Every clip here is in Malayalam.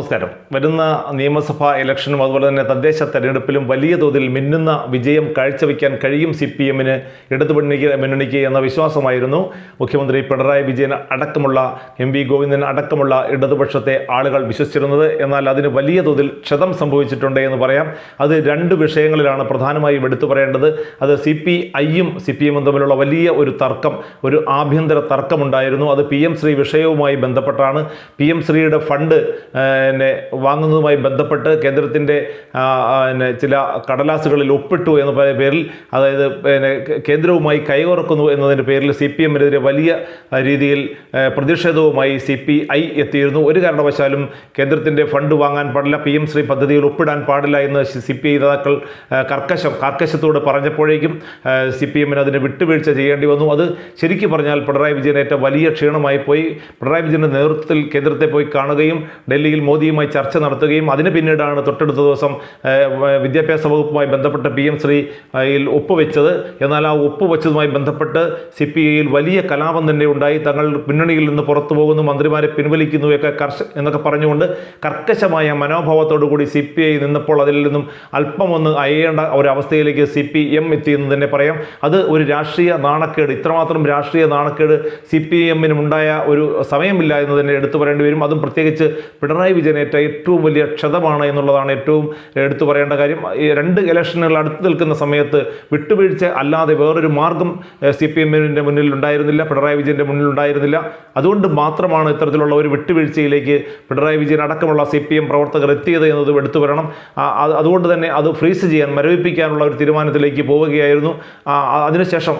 നമസ്കാരം. വരുന്ന നിയമസഭാ ഇലക്ഷനും അതുപോലെ തന്നെ തദ്ദേശ തെരഞ്ഞെടുപ്പിലും വലിയ തോതിൽ മിന്നുന്ന വിജയം കാഴ്ചവെക്കാൻ കഴിയും സി പി എമ്മിന് ഇടതുപണിക്ക് മുന്നണിക്ക് എന്ന വിശ്വാസമായിരുന്നു. മുഖ്യമന്ത്രി പിണറായി വിജയൻ അടക്കമുള്ള എം വി ഗോവിന്ദൻ അടക്കമുള്ള ഇടതുപക്ഷത്തെ ആളുകൾ വിശ്വസിച്ചിരുന്നത്. എന്നാൽ അതിന് വലിയ തോതിൽ ക്ഷതം സംഭവിച്ചിട്ടുണ്ട് എന്ന് പറയാം. അത് രണ്ട് വിഷയങ്ങളിലാണ് പ്രധാനമായും എടുത്തു പറയേണ്ടത്. അത് സി പി ഐയും സി പി എമ്മും തമ്മിലുള്ള വലിയ ഒരു തർക്കം ഒരു ആഭ്യന്തര തർക്കമുണ്ടായിരുന്നു. അത് പി എം ശ്രീ വിഷയവുമായി ബന്ധപ്പെട്ടാണ്. പി എം ശ്രീയുടെ ഫണ്ട് പിന്നെ വാങ്ങുന്നതുമായി ബന്ധപ്പെട്ട് കേന്ദ്രത്തിന്റെ പിന്നെ ചില കടലാസുകളിൽ ഒപ്പിട്ടു എന്ന പേരിൽ അതായത് പിന്നെ കേന്ദ്രവുമായി കൈകോർക്കുന്നു എന്നതിന്റെ പേരിൽ സി പി എമ്മിനെതിരെ വലിയ രീതിയിൽ പ്രതിഷേധവുമായി സി പി ഐ എത്തിയിരുന്നു. ഒരു കാരണവശാലും കേന്ദ്രത്തിന്റെ ഫണ്ട് വാങ്ങാൻ പാടില്ല പി എം ശ്രീ പദ്ധതിയിൽ ഒപ്പിടാൻ പാടില്ല എന്ന് സി പി ഐ നേതാക്കൾ കർക്കശം കർക്കശത്തോട് പറഞ്ഞപ്പോഴേക്കും സി പി എമ്മിന് അതിന് വിട്ടുവീഴ്ച ചെയ്യേണ്ടി വന്നു. അത് ശരിക്കും പറഞ്ഞാൽ പിണറായി വിജയനേറ്റ വലിയ ക്ഷീണമായി പോയി. പിണറായി വിജയന്റെ നേതൃത്വത്തിൽ കേന്ദ്രത്തെ പോയി കാണുകയും ഡൽഹിയിൽ മോദിയുമായി ചർച്ച നടത്തുകയും അതിന് പിന്നീടാണ് തൊട്ടടുത്ത ദിവസം വിദ്യാഭ്യാസ വകുപ്പുമായി ബന്ധപ്പെട്ട പി എം ശ്രീയിൽ ഒപ്പുവെച്ചത്. എന്നാൽ ആ ഒപ്പുവെച്ചതുമായി ബന്ധപ്പെട്ട് സി പി ഐയിൽ വലിയ കലാപം തന്നെ ഉണ്ടായി. തങ്ങൾ മുന്നണിയിൽ നിന്ന് പുറത്തു പോകുന്നു മന്ത്രിമാരെ പിൻവലിക്കുന്നു ഒക്കെ കർഷ എന്നൊക്കെ പറഞ്ഞുകൊണ്ട് കർക്കശമായ മനോഭാവത്തോടു കൂടി സി പി ഐ നിന്നപ്പോൾ അതിൽ നിന്നും അല്പമൊന്ന് അയ്യേണ്ട ഒരവസ്ഥയിലേക്ക് സി പി എം എത്തിയെന്ന് തന്നെ പറയാം. അത് ഒരു രാഷ്ട്രീയ നാണക്കേട്. ഇത്രമാത്രം രാഷ്ട്രീയ നാണക്കേട് സി പി എമ്മിനുമുണ്ടായ ഒരു സമയമില്ല എന്ന് തന്നെ എടുത്തു പറയേണ്ടി വരും. അതും പ്രത്യേകിച്ച് പിണറായി വിജയനേറ്റ ഏറ്റവും വലിയ ക്ഷതമാണ് എന്നുള്ളതാണ് ഏറ്റവും എടുത്തു പറയേണ്ട കാര്യം. ഈ രണ്ട് ഇലക്ഷനുകൾ അടുത്ത് നിൽക്കുന്ന സമയത്ത് വിട്ടുവീഴ്ച അല്ലാതെ വേറൊരു മാർഗം സി പി എമ്മിന്റെ മുന്നിൽ ഉണ്ടായിരുന്നില്ല പിണറായി വിജയന്റെ മുന്നിൽ ഉണ്ടായിരുന്നില്ല. അതുകൊണ്ട് മാത്രമാണ് ഇത്തരത്തിലുള്ള ഒരു വിട്ടുവീഴ്ചയിലേക്ക് പിണറായി വിജയൻ അടക്കമുള്ള സി പി എം പ്രവർത്തകർ എത്തിയത് എന്നത് എടുത്തു വരണം അതുകൊണ്ട് തന്നെ അത് ഫ്രീസ് ചെയ്യാൻ മരവിപ്പിക്കാനുള്ള ഒരു തീരുമാനത്തിലേക്ക് പോവുകയായിരുന്നു. അതിനുശേഷം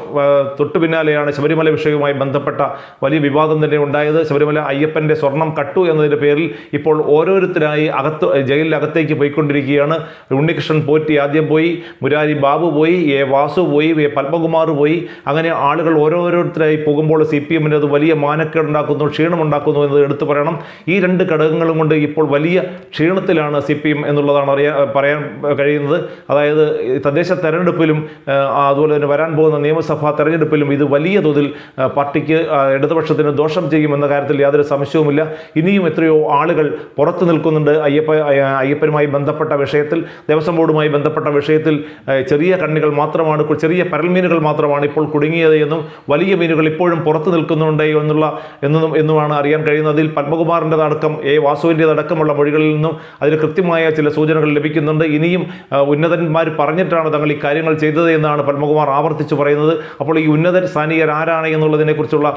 തൊട്ടു പിന്നാലെയാണ് ശബരിമല വിഷയവുമായി ബന്ധപ്പെട്ട വലിയ വിവാദം തന്നെ ഉണ്ടായത്. ശബരിമല അയ്യപ്പന്റെ സ്വർണം കട്ടു എന്നതിന്റെ പേരിൽ ഇപ്പോൾ ഓരോരുത്തരായി അകത്ത് ജയിലിനകത്തേക്ക് പോയിക്കൊണ്ടിരിക്കുകയാണ്. ഉണ്ണികൃഷ്ണൻ പോറ്റി ആദ്യം പോയി മുരാരി ബാബു പോയി എ വാസു പോയി എ പത്മകുമാർ പോയി. അങ്ങനെ ആളുകൾ ഓരോരുത്തരായി പോകുമ്പോൾ സി പി എമ്മിന് അത് വലിയ മാനക്കേടുണ്ടാക്കുന്നു ക്ഷീണമുണ്ടാക്കുന്നു എന്നത് എടുത്തു പറയണം. ഈ രണ്ട് ഘടകങ്ങളും കൊണ്ട് ഇപ്പോൾ വലിയ ക്ഷീണത്തിലാണ് സി പി എം എന്നുള്ളതാണ് അറിയാൻ പറയാൻ കഴിയുന്നത്. അതായത് തദ്ദേശ തെരഞ്ഞെടുപ്പിലും അതുപോലെ തന്നെ വരാൻ പോകുന്ന നിയമസഭാ തെരഞ്ഞെടുപ്പിലും ഇത് വലിയ തോതിൽ പാർട്ടിക്ക് ഇടതുപക്ഷത്തിന് ദോഷം ചെയ്യുമെന്ന കാര്യത്തിൽ യാതൊരു സംശയവുമില്ല. ഇനിയും എത്രയോ ആളുകൾ പുറത്തു നിൽക്കുന്നുണ്ട് അയ്യപ്പ അയ്യ- അയ്യപ്പനുമായി ബന്ധപ്പെട്ട വിഷയത്തിൽ ദേവസ്വം ബോർഡുമായി ബന്ധപ്പെട്ട വിഷയത്തിൽ ചെറിയ കണ്ണികൾ മാത്രമാണ് ചെറിയ പരൽമീനുകൾ മാത്രമാണ് ഇപ്പോൾ കുടുങ്ങിയത് എന്നും വലിയ മീനുകൾ ഇപ്പോഴും പുറത്തു നിൽക്കുന്നുണ്ട് എന്നുള്ള എന്നും എന്നുമാണ് അറിയാൻ കഴിയുന്നത്. അതിൽ പത്മകുമാറിന്റെതടക്കം എ വാസുവിന്റെതടക്കമുള്ള മൊഴികളിൽ നിന്നും അതിന് കൃത്യമായ ചില സൂചനകൾ ലഭിക്കുന്നുണ്ട്. ഇനിയും ഉന്നതന്മാർ പറഞ്ഞിട്ടാണ് തങ്ങൾ ഈ കാര്യങ്ങൾ ചെയ്തത് എന്നാണ് പത്മകുമാർ ആവർത്തിച്ച് പറയുന്നത്. അപ്പോൾ ഈ ഉന്നത സ്ഥാനീയർ ആരാണ് എന്നുള്ളതിനെക്കുറിച്ചുള്ള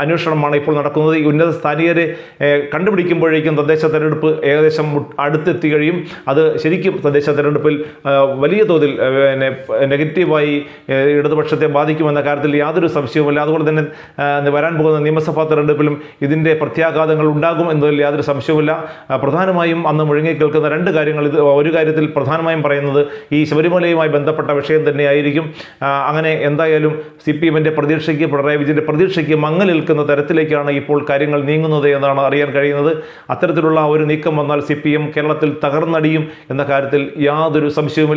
അന്വേഷണമാണ് ഇപ്പോൾ നടക്കുന്നത്. ഈ ഉന്നത സ്ഥാനീയരെ കണ്ടുപിടിക്കുമ്പോഴേക്കും തദ്ദേശ തെരഞ്ഞെടുപ്പ് ഏകദേശം അടുത്തെത്തി കഴിയും. അത് ശരിക്കും തദ്ദേശ തെരഞ്ഞെടുപ്പിൽ വലിയ തോതിൽ പിന്നെ നെഗറ്റീവായി ഇടതുപക്ഷത്തെ ബാധിക്കുമെന്ന കാര്യത്തിൽ യാതൊരു സംശയവുമില്ല. അതുപോലെ തന്നെ വരാൻ പോകുന്ന നിയമസഭാ തെരഞ്ഞെടുപ്പിലും ഇതിന്റെ പ്രത്യാഘാതങ്ങൾ ഉണ്ടാകും എന്നതിൽ യാതൊരു സംശയവുമില്ല. പ്രധാനമായും അന്ന് മുഴങ്ങി കേൾക്കുന്ന രണ്ട് കാര്യങ്ങൾ ഇത് ഒരു കാര്യത്തിൽ പ്രധാനമായും പറയുന്നത് ഈ ശബരിമലയുമായി ബന്ധപ്പെട്ട വിഷയം തന്നെയായിരിക്കും. അങ്ങനെ എന്തായാലും സി പി എമ്മിന്റെ പ്രതീക്ഷയ്ക്ക് പിണറായി വിജയന്റെ പ്രതീക്ഷയ്ക്ക് മങ്ങലേൽക്കുന്ന തരത്തിലേക്കാണ് ഇപ്പോൾ കാര്യങ്ങൾ നീങ്ങുന്നത് എന്നാണ് അറിയാൻ കഴിയുന്നത്. അത്തരത്തിലുള്ള ഒരു നീക്കം വന്നാൽ സി കേരളത്തിൽ തകർന്നടിയും എന്ന കാര്യത്തിൽ യാതൊരു സംശയവുമില്ല.